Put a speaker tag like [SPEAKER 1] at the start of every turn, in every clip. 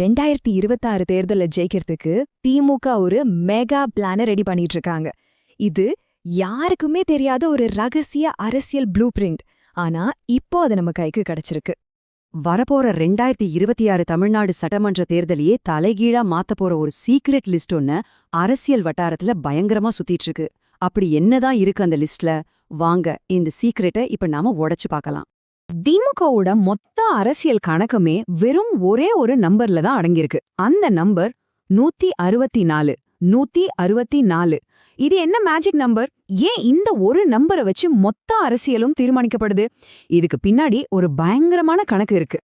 [SPEAKER 1] ரெண்டாயிரத்தி இருபத்தாறு தேர்தலில் ஜெயிக்கிறதுக்கு திமுக ஒரு மெகா பிளான ரெடி பண்ணிட்டு இருக்காங்க இது யாருக்குமே தெரியாத ஒரு ரகசிய அரசியல் ப்ளூ பிரிண்ட் ஆனா இப்போ அது நம்ம கைக்கு கிடைச்சிருக்கு.
[SPEAKER 2] வரப்போற ரெண்டாயிரத்தி இருபத்தி ஆறு தமிழ்நாடு சட்டமன்ற தேர்தலையே தலைகீழா மாத்த போற ஒரு சீக்ரெட் லிஸ்ட் ஒன்னு அரசியல் வட்டாரத்துல பயங்கரமா சுத்திட்டு இருக்கு அப்படி என்னதான் இருக்கு அந்த லிஸ்ட்ல வாங்க இந்த சீக்ரெட்டை இப்ப நாம உடைச்சு பார்க்கலாம்.
[SPEAKER 1] திமுகவோட மொத்த அரசியல் கணக்குமே வெறும் ஒரே ஒரு நம்பர்ல தான் அடங்கியிருக்கு. அந்த நம்பர் நூத்தி அறுபத்தி நாலு நூத்தி அறுபத்தி நாலு. இது என்ன மேஜிக் நம்பர் ஏன் இந்த ஒரு நம்பரை வச்சு மொத்த அரசியலும் தீர்மானிக்கப்படுது? இதுக்கு பின்னாடி ஒரு பயங்கரமான கணக்கு இருக்கு.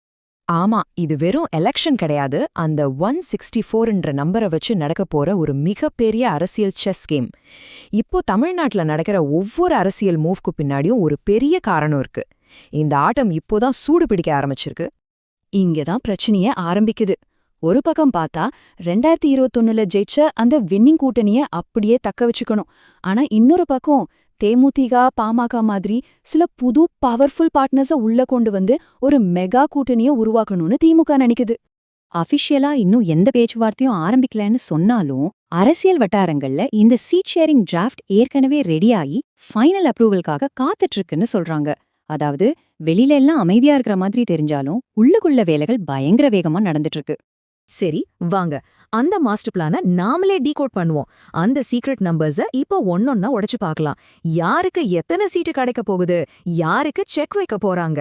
[SPEAKER 1] ஆமா இது வெறும் எலெக்ஷன் கிடையாது. அந்த ஒன் சிக்ஸ்டி ஃபோர்ன்ற நம்பரை வச்சு நடக்க போற ஒரு மிகப்பெரிய அரசியல் செஸ் கேம் இப்போ தமிழ்நாட்டுல நடக்கிற ஒவ்வொரு அரசியல் மூவ்க்கு பின்னாடியும் ஒரு பெரிய காரணம் இருக்கு. இந்த ஆட்டம் இப்போதான் சூடு பிடிக்க ஆரம்பிச்சிருக்கு. இங்கதான் பிரச்சனைய ஆரம்பிக்குது. ஒரு பக்கம் பார்த்தா ரெண்டாயிரத்தி இருபத்தொன்னுல ஜெயிச்ச அந்த வின்னிங் கூட்டணிய அப்படியே தக்க வச்சுக்கணும். ஆனா இன்னொரு பக்கம் தேமுதிக பாமக மாதிரி சில புது பவர்ஃபுல் பார்ட்னர்ஸ உள்ள கொண்டு வந்து ஒரு மெகா கூட்டணியை உருவாக்கணும்னு திமுக நினைக்குது.
[SPEAKER 3] அஃபிஷியலா இன்னும் எந்த பேச்சுவார்த்தையும் ஆரம்பிக்கலன்னு சொன்னாலும் அரசியல் வட்டாரங்கள்ல இந்த சீட் ஷேரிங் டிராஃப்ட் ஏற்கனவே ரெடியாகி ஃபைனல் அப்ரூவலுக்காக காத்துட்டு இருக்குன்னு சொல்றாங்க. அதாவது வெளியில எல்லாம் அமைதியா இருக்கிற மாதிரி தெரிஞ்சாலும் உள்ளுக்குள்ள வேலைகள் பயங்கர வேகமா நடந்துட்டு இருக்கு
[SPEAKER 1] சரி வாங்க. அந்த மாஸ்டர் பிளான நாமளே டீகோட் பண்ணுவோம். அந்த சீக்ரெட் நம்பர்ஸ இப்போ ஒன்னொன்னா உடைச்சு பார்க்கலாம். யாருக்கு எத்தனை சீட்டு கிடைக்க போகுது? யாருக்கு செக் வைக்க போறாங்க?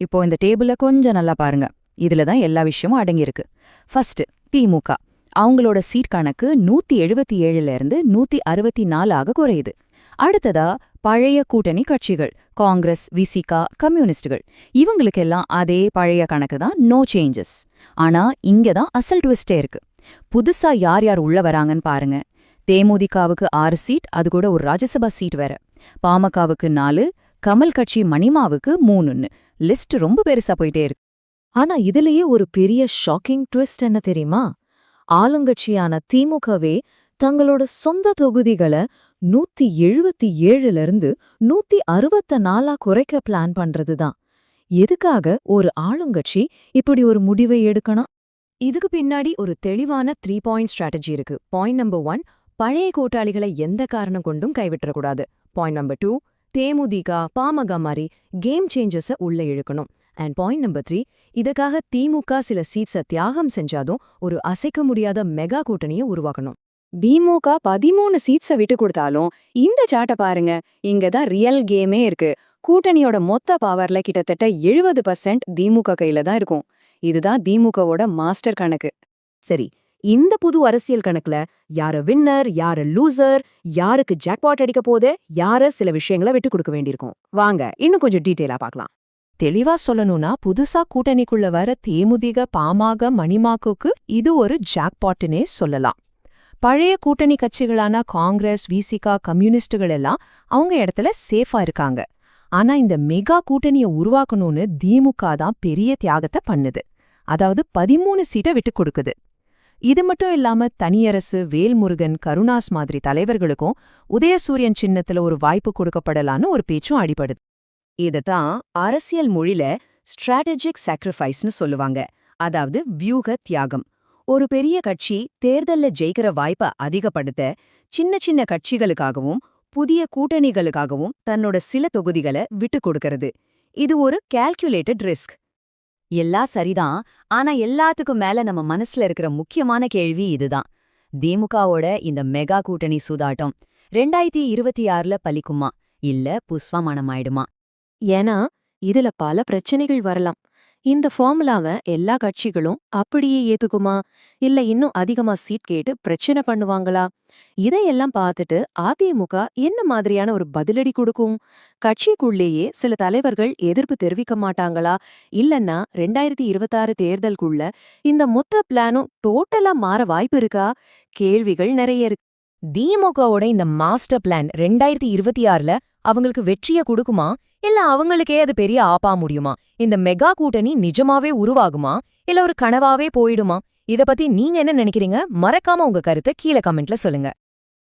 [SPEAKER 1] இப்போ இந்த டேபிள கொஞ்சம் நல்லா பாருங்க. இதுல தான் எல்லா விஷயமும் அடங்கியிருக்கு. ஃபர்ஸ்ட் திமுக. அவங்களோட சீட் கணக்கு நூத்தி எழுபத்தி ஏழுல இருந்து நூத்தி அறுபத்தி நாலாக குறையுது. அடுத்ததா பழைய கூட்டணி கட்சிகள் காங்கிரஸ் விசிகா கம்யூனிஸ்டுகள். இவங்களுக்கெல்லாம் அதே பழைய கணக்கு தான் நோ சேஞ்சஸ் ஆனா இங்க தான் அசல் ட்விஸ்டே இருக்கு. புதுசா யார் யார் உள்ள வராங்கன்னு பாருங்க. தேமுதிகாவுக்கு ஆறு சீட் அது கூட ஒரு ராஜ்யசபா சீட் வேற. பாமகவுக்கு நாலு கமல் கட்சி மணிமாவுக்கு மூணுன்னு. லிஸ்ட் ரொம்ப பெருசா போயிட்டே இருக்கு. ஆனா இதுலயே ஒரு பெரிய ஷாக்கிங் ட்விஸ்ட் என்ன தெரியுமா? ஆளுங்கட்சியான திமுகவே தங்களோட சொந்த தொகுதிகளை நூத்தி எழுபத்தி ஏழுல இருந்து நூத்தி அறுபத்த நாலா குறைக்க பிளான் பண்றதுதான். எதுக்காக ஒரு ஆளுங்கட்சி இப்படி ஒரு முடிவை எடுக்கணும்? இதுக்கு பின்னாடி ஒரு தெளிவான த்ரீ பாயிண்ட் ஸ்ட்ராட்டஜி இருக்கு. பாயிண்ட் நம்பர் ஒன் பழைய கூட்டாளிகளை எந்த காரணம் கொண்டும் கைவிட்டக்கூடாது point number two DMDK PMK மாதிரி கேம் சேஞ்சஸ உள்ள இழுக்கணும். அண்ட் பாயிண்ட் நம்பர் த்ரீ இதுக்காக திமுக சில சீட்ஸ தியாகம் செஞ்சாதும் ஒரு அசைக்க முடியாத மெகா கூட்டணியை உருவாக்கணும். திமுக பதிமூணு சீட்ஸ விட்டு கொடுத்தாலும் இந்த சாட்டை பாருங்க இங்க தான் ரியல் கேமே இருக்கு. கூட்டணியோட மொத்த பவர்ல கிட்டத்தட்ட எழுபது பர்சன்ட் திமுக கையில தான் இருக்கும். இதுதான் திமுகவோட மாஸ்டர் கணக்கு. சரி இந்த புது அரசியல் கணக்குல யாரு வின்னர் யாரு லூசர் யாருக்கு ஜாக்பாட் அடிக்க போதே யார சில விஷயங்களை விட்டு கொடுக்க வேண்டியிருக்கும். வாங்க இன்னும் கொஞ்சம் டீட்டெயிலா பார்க்கலாம். தெளிவா சொல்லணும்னா புதுசா கூட்டணிக்குள்ள வர தேமுதிக பாமாக மணிமாக்குக்கு இது ஒரு ஜாக்பாட்டுனே சொல்லலாம். பழைய கூட்டணி கட்சிகளான காங்கிரஸ் விசிகா கம்யூனிஸ்டுகள் எல்லாம் அவங்க இடத்துல சேஃபா இருக்காங்க. ஆனா இந்த மெகா கூட்டணியை உருவாக்கணும்னு திமுக தான் பெரிய தியாகத்தை பண்ணுது. அதாவது பதிமூணு சீட்டை விட்டு கொடுக்குது. இது மட்டும் இல்லாம தனியரசு வேல்முருகன் கருணாஸ் மாதிரி தலைவர்களுக்கும் உதயசூரியன் சின்னத்துல ஒரு வாய்ப்பு கொடுக்கப்படலான்னு ஒரு பேச்சும் அடிபடுது. இததான் அரசியல் மொழில ஸ்ட்ராட்டஜிக் சாக்ரிஃபைஸ்னு சொல்லுவாங்க. அதாவது வியூக தியாகம். ஒரு பெரிய கட்சி தேர்தல்ல ஜெயிக்கிற வாய்ப்பை அதிகப்படுத்த சின்ன சின்ன கட்சிகளுக்காகவும் புதிய கூட்டணிகளுக்காகவும் தன்னோட சில தொகுதிகளை விட்டு கொடுக்கறது. இது ஒரு கால்குலேட்டட் ரிஸ்க் எல்லாம் சரிதான். ஆனா எல்லாத்துக்கும் மேல நம்ம மனசுல இருக்கிற முக்கியமான கேள்வி இதுதான். திமுகவோட இந்த மெகா கூட்டணி சூதாட்டம் ரெண்டாயிரத்தி இருபத்தி ஆறுல பலிக்குமா? இல்ல புஷ்பமானமாயிடுமா? ஏன்னா இதுல பல பிரச்சனைகள் வரலாம். இந்த ஃபார்முலாவை எல்லா கட்சிகளும் அப்படியே ஏத்துக்குமா? இல்ல இன்னும் அதிகமா சீட் கேட்டு பிரச்சனை பண்ணுவாங்களா? இதையெல்லாம் பார்த்துட்டு அதிமுக என்ன மாதிரியான ஒரு பதிலடி கொடுக்கும்? கட்சிக்குள்ளேயே சில தலைவர்கள் எதிர்ப்பு தெரிவிக்க மாட்டாங்களா? இல்லன்னா ரெண்டாயிரத்தி இருபத்தாறு தேர்தலுக்குள்ள இந்த மொத்த பிளானும் டோட்டலா மாற வாய்ப்பு இருக்கா? கேள்விகள் நிறைய இருக்கு. திமுகவோட இந்த மாஸ்டர் பிளான் ரெண்டாயிரத்தி இருபத்தி ஆறுல அவங்களுக்கு வெற்றிய கொடுக்குமா? இல்ல அவங்களுக்கே அது பெரிய ஆப்பா முடியுமா? இந்த மெகா கூட்டணி நிஜமாவே உருவாகுமா? இல்ல ஒரு கனவாவே போயிடுமா? இத பத்தி நீங்க என்ன நினைக்கிறீங்க? மறக்காம உங்க கருத்தை கீழே கமெண்ட்ல சொல்லுங்க.